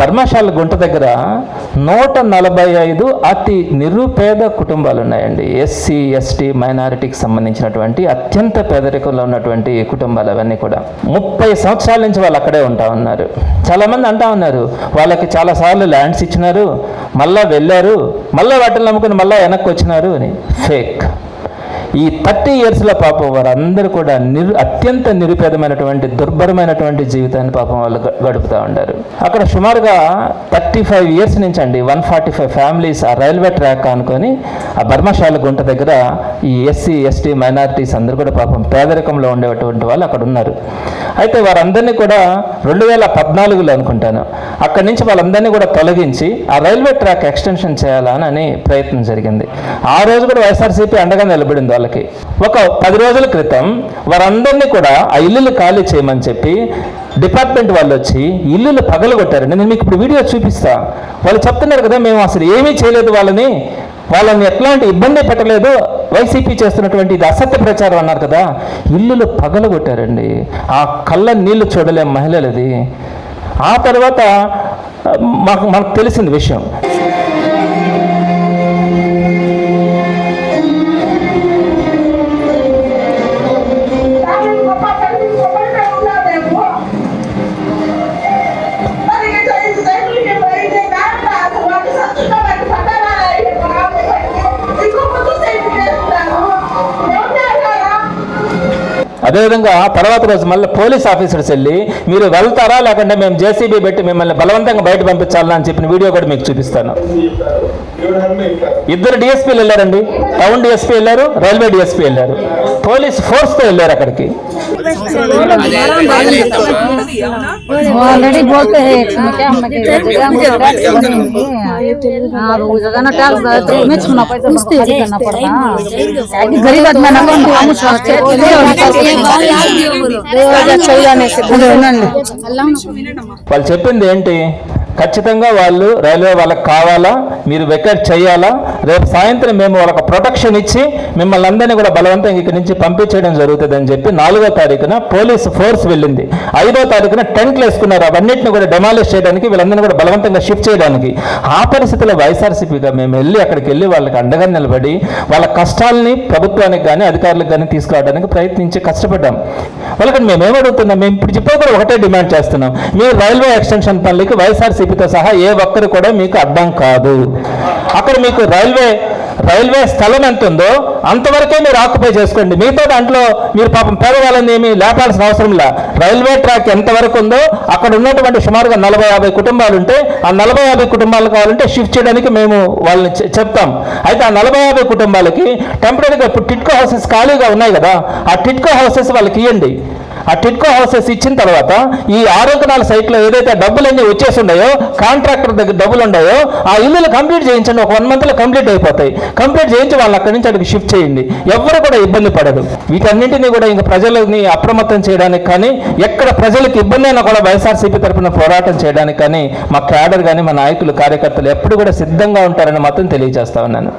ధర్మశాల గుంట దగ్గర నూట నలభై ఐదు అతి నిరుపేద కుటుంబాలు ఉన్నాయండి. ఎస్సీ ఎస్టీ మైనారిటీకి సంబంధించినటువంటి అత్యంత పేదరికంలో ఉన్నటువంటి కుటుంబాలు అవన్నీ కూడా. ముప్పై సంవత్సరాల నుంచి వాళ్ళు అక్కడే ఉంటా ఉన్నారు. చాలామంది అంటా ఉన్నారు వాళ్ళకి చాలాసార్లు ల్యాండ్స్ ఇచ్చినారు మళ్ళా వెళ్ళారు మళ్ళీ వాటిని నమ్ముకుని మళ్ళీ వెనక్కి వచ్చినారు అని. ఫేక్ ఈ థర్టీ ఇయర్స్లో పాపం వారందరూ కూడా నిరు అత్యంత నిరుపేదమైనటువంటి దుర్భరమైనటువంటి జీవితాన్ని పాపం వాళ్ళు గడుపుతూ ఉంటారు అక్కడ సుమారుగా థర్టీ ఫైవ్ ఇయర్స్ నుంచి అండి వన్ ఫార్టీ ఫైవ్ ఫ్యామిలీస్ ఆ రైల్వే ట్రాక్ అనుకొని ఆ బర్మశాల గుంట దగ్గర ఈ ఎస్సీ ఎస్టీ మైనారిటీస్ అందరూ కూడా పాపం పేదరికంలో ఉండేటువంటి వాళ్ళు అక్కడ ఉన్నారు. అయితే వారందరినీ కూడా రెండు వేల పద్నాలుగులో అనుకుంటాను. అక్కడి నుంచి వాళ్ళందరినీ కూడా తొలగించి ఆ రైల్వే ట్రాక్ ఎక్స్టెన్షన్ చేయాలని అని ప్రయత్నం జరిగింది. ఆ రోజు కూడా వైఎస్ఆర్సీపీ అండగా నిలబడింది. వాళ్ళకి. ఒక పది రోజుల క్రితం వారందరినీ కూడా ఆ ఇల్లులు ఖాళీ చేయమని చెప్పి డిపార్ట్మెంట్ వాళ్ళు వచ్చి ఇల్లులు పగలగొట్టారండి. నేను మీకు ఇప్పుడు వీడియో చూపిస్తా. వాళ్ళు చెప్తున్నారు కదా మేము అసలు ఏమీ చేయలేదు వాళ్ళని. వాళ్ళని ఎట్లాంటి ఇబ్బంది పెట్టలేదు. వైసీపీ చేస్తున్నటువంటి ఇది అసత్య ప్రచారం అన్నారు కదా. ఇల్లులు పగలగొట్టారండి. ఆ కళ్ళ నీళ్ళు చూడలేం మహిళలది. ఆ తర్వాత మాకు మనకు తెలిసింది విషయం. అదేవిధంగా తర్వాత రోజు మళ్ళీ పోలీస్ ఆఫీసర్స్ వెళ్ళి మీరు వెళ్తారా లేకుంటే మేము జేసీబీ పెట్టి మిమ్మల్ని బలవంతంగా బయట పంపించాలా అని చెప్పిన వీడియో కూడా మీకు చూపిస్తాను ఇద్దరు డిఎస్పీలు వెళ్ళారండి టౌన్ డిఎస్పీ వెళ్ళారు రైల్వే డిఎస్పీ వెళ్ళారు పోలీస్ ఫోర్స్తో వెళ్ళారు అక్కడికి ऑलरेडी बोलते हैं इसमें क्या हम के हाँ रोजाना टैक्स देते हैं मैच में पैसा भरना खाली करना पड़ता है कि गरीब आदमी వాళ్ళు చెప్పింది ఏంటి ఖచ్చితంగా వాళ్ళు రైల్వే వాళ్ళకి కావాలా? మీరు వెకెట్ చేయాలా? రేపు సాయంత్రం మేము వాళ్ళకి ప్రొటెక్షన్ ఇచ్చి మిమ్మల్ని అందరినీ కూడా బలవంతంగా ఇక్కడి నుంచి పంపించేయడం జరుగుతుంది అని చెప్పి నాలుగో తారీఖున పోలీస్ ఫోర్స్ వెళ్ళింది. ఐదో తారీఖున టెంట్లు వేసుకున్నారు. అవన్నింటిని కూడా డెమాలిష్ చేయడానికి వీళ్ళందరినీ కూడా బలవంతంగా షిఫ్ట్ చేయడానికి. ఆ పరిస్థితిలో వైఎస్ఆర్సీపీగా మేము వెళ్ళి అక్కడికి వెళ్ళి వాళ్ళకి అండగా నిలబడి వాళ్ళ కష్టాలని ప్రభుత్వానికి కానీ అధికారులకు కానీ తీసుకురావడానికి ప్రయత్నించి కష్టపడ్డాం. వాళ్ళకి మేము ఏమడుగుతున్నాం మేము ఇప్పుడు చెప్పే కూడా ఒకటే డిమాండ్ చేస్తున్నాం. మీరు రైల్వే ఎక్స్టెన్షన్ పనులకి వైఎస్ఆర్సీపీతో సహా ఏ ఒక్కరు కూడా మీకు అర్థం కాదు. అక్కడ మీకు రైల్వే రైల్వే స్థలం ఎంత ఉందో అంతవరకే మీరు ఆక్యుపై చేసుకోండి. మిగతా దాంట్లో మీరు పాపం పేదవాళ్ళని ఏమి లేపాల్సిన అవసరం లే. రైల్వే ట్రాక్ ఎంతవరకు ఉందో అక్కడ ఉన్నటువంటి సుమారుగా నలభై యాభై కుటుంబాలు ఉంటే ఆ నలభై యాభై కుటుంబాలు కావాలంటే షిఫ్ట్ చేయడానికి మేము వాళ్ళని చెప్తాం. అయితే ఆ నలభై యాభై కుటుంబాలకి టెంపరీగా ఇప్పుడు టిట్కో హౌసెస్ ఖాళీగా ఉన్నాయి కదా ఆ టిట్కో హౌసెస్ వాళ్ళకి ఇవ్వండి ఆ టిట్కో హౌసెస్ ఇచ్చిన తర్వాత ఈ ఆరోగ్యనాల సైట్లో ఏదైతే డబ్బులు అన్నీ వచ్చేసి కాంట్రాక్టర్ దగ్గర డబ్బులు ఉన్నాయో ఆ ఇల్లులు కంప్లీట్ చేయించండి. ఒక వన్ మంత్లో కంప్లీట్ అయిపోతాయి. కంప్లీట్ చేయించి వాళ్ళు అక్కడి నుంచి అక్కడికి షిఫ్ట్ చేయండి. ఎవరు కూడా ఇబ్బంది పడదు వీటన్నింటినీ కూడా ఇంకా ప్రజలని అప్రమత్తం చేయడానికి కానీ ఎక్కడ ప్రజలకు ఇబ్బంది అయినా కూడా వైఎస్ఆర్సీపీ తరఫున పోరాటం చేయడానికి కానీ మా క్యాడర్ కానీ మా నాయకులు కార్యకర్తలు ఎప్పుడు కూడా సిద్ధంగా ఉంటారని మాత్రం తెలియజేస్తా ఉన్నాను.